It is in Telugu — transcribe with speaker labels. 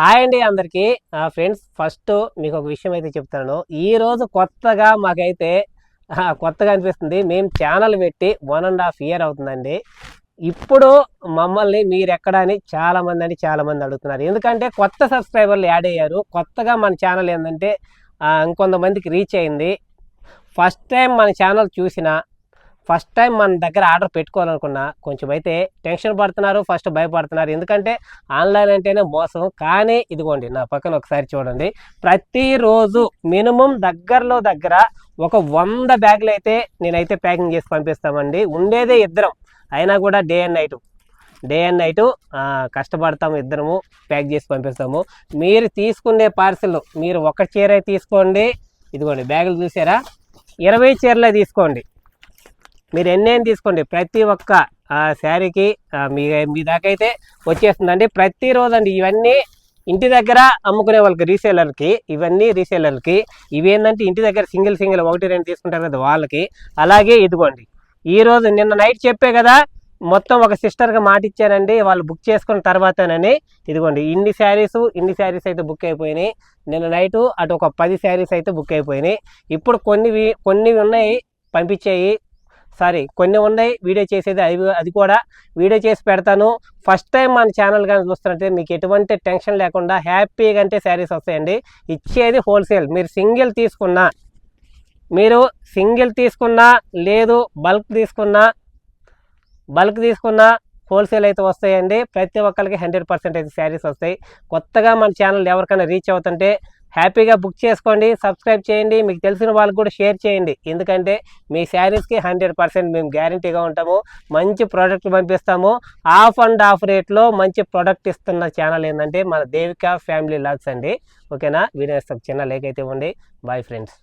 Speaker 1: హాయ్ అండి అందరికీ. ఫ్రెండ్స్ ఫస్ట్ మీకు ఒక విషయం అయితే చెప్తాను. ఈ రోజు కొత్తగా మాకైతే కొత్తగా అనిపిస్తుంది. మేము ఛానల్ పెట్టి వన్ అండ్ హాఫ్ ఇయర్ అవుతుందండి. ఇప్పుడు మమ్మల్ని మీరు ఎక్కడ అని చాలామంది అని చాలామంది అడుగుతున్నారు. ఎందుకంటే కొత్త సబ్స్క్రైబర్లు యాడ్ అయ్యారు. కొత్తగా మన ఛానల్ ఏంటంటే ఇంకొంతమందికి రీచ్ అయింది. ఫస్ట్ టైం మన ఛానల్ చూసిన ఫస్ట్ టైం మన దగ్గర ఆర్డర్ పెట్టుకోవాలనుకున్నా కొంచెం అయితే టెన్షన్ పడుతున్నారు ఫస్ట్ భయపడుతున్నారు. ఎందుకంటే ఆన్లైన్ అంటేనే మోసం. కానీ ఇదిగోండి నా పక్కన ఒకసారి చూడండి. ప్రతిరోజు మినిమం దగ్గరలో దగ్గర ఒక వంద బ్యాగులు అయితే నేనైతే ప్యాకింగ్ చేసి పంపిస్తామండి. ఉండేదే ఇద్దరం. అయినా కూడా day and night. Day and night కష్టపడతాము ఇద్దరము ప్యాక్ చేసి పంపిస్తాము. మీరు తీసుకునే పార్సిల్ మీరు ఒక చీర తీసుకోండి. ఇదిగోండి బ్యాగులు చూసారా? ఇరవై చీరలే తీసుకోండి. మీరు ఎన్నేం తీసుకోండి. ప్రతి ఒక్క ఆ, శారీకి మీ మీ దాకా అయితే వచ్చేస్తుందండి. ప్రతిరోజు అండి ఇవన్నీ ఇంటి దగ్గర అమ్ముకునే వాళ్ళకి రీసేలర్కి ఇవన్నీ రీసేలర్కి ఇవేంటంటే ఇంటి దగ్గర సింగిల్ సింగిల్ ఒకటి రెండు తీసుకుంటారు కదా వాళ్ళకి. అలాగే ఇదిగోండి. ఈరోజు నిన్న నైట్ చెప్పే కదా మొత్తం ఒక సిస్టర్గా మాట ఇచ్చానండి. వాళ్ళు బుక్ చేసుకున్న తర్వాతనని ఇదిగోండి. ఇన్ని శారీస్ ఇన్ని శారీస్ అయితే బుక్ అయిపోయినాయి. నిన్న నైట్ అటు ఒక పది శారీస్ అయితే బుక్ అయిపోయినాయి. ఇప్పుడు కొన్ని కొన్ని ఉన్నాయి పంపించాయి. సారీ కొన్ని ఉన్నాయి వీడియో చేసేది అది అది కూడా వీడియో చేసి పెడతాను. ఫస్ట్ టైం మన ఛానల్ కానీ చూస్తున్నట్టే మీకు ఎటువంటి టెన్షన్ లేకుండా హ్యాపీగా అంటే శారీస్ వస్తాయండి. ఇచ్చేది హోల్సేల్ మీరు సింగిల్ తీసుకున్నా మీరు సింగిల్ తీసుకున్నా లేదు బల్క్ తీసుకున్నా బల్క్ తీసుకున్నా హోల్సేల్ అయితే వస్తాయండి. ప్రతి ఒక్కరికి హండ్రెడ్ పర్సెంట్ అయితే శారీస్ వస్తాయి. కొత్తగా మన ఛానల్ ఎవరికైనా రీచ్ అవుతుంటే హ్యాపీగా బుక్ చేసుకోండి సబ్స్క్రైబ్ చేయండి మీకు తెలిసిన వాళ్ళకి కూడా షేర్ చేయండి. ఎందుకంటే మీ శారీస్కి హండ్రెడ్ పర్సెంట్ మేము గ్యారంటీగా ఉంటాము. మంచి ప్రోడక్ట్ పంపిస్తాము. ఆఫ్ అండ్ ఆఫ్ రేట్లో మంచి ప్రోడక్ట్ ఇస్తున్న ఛానల్ ఏంటంటే మన దేవిక ఫ్యామిలీ లాగ్స్ అండి. ఓకేనా? వీడియో చిన్న లేక్ అయితే ఇవ్వండి. Bye friends.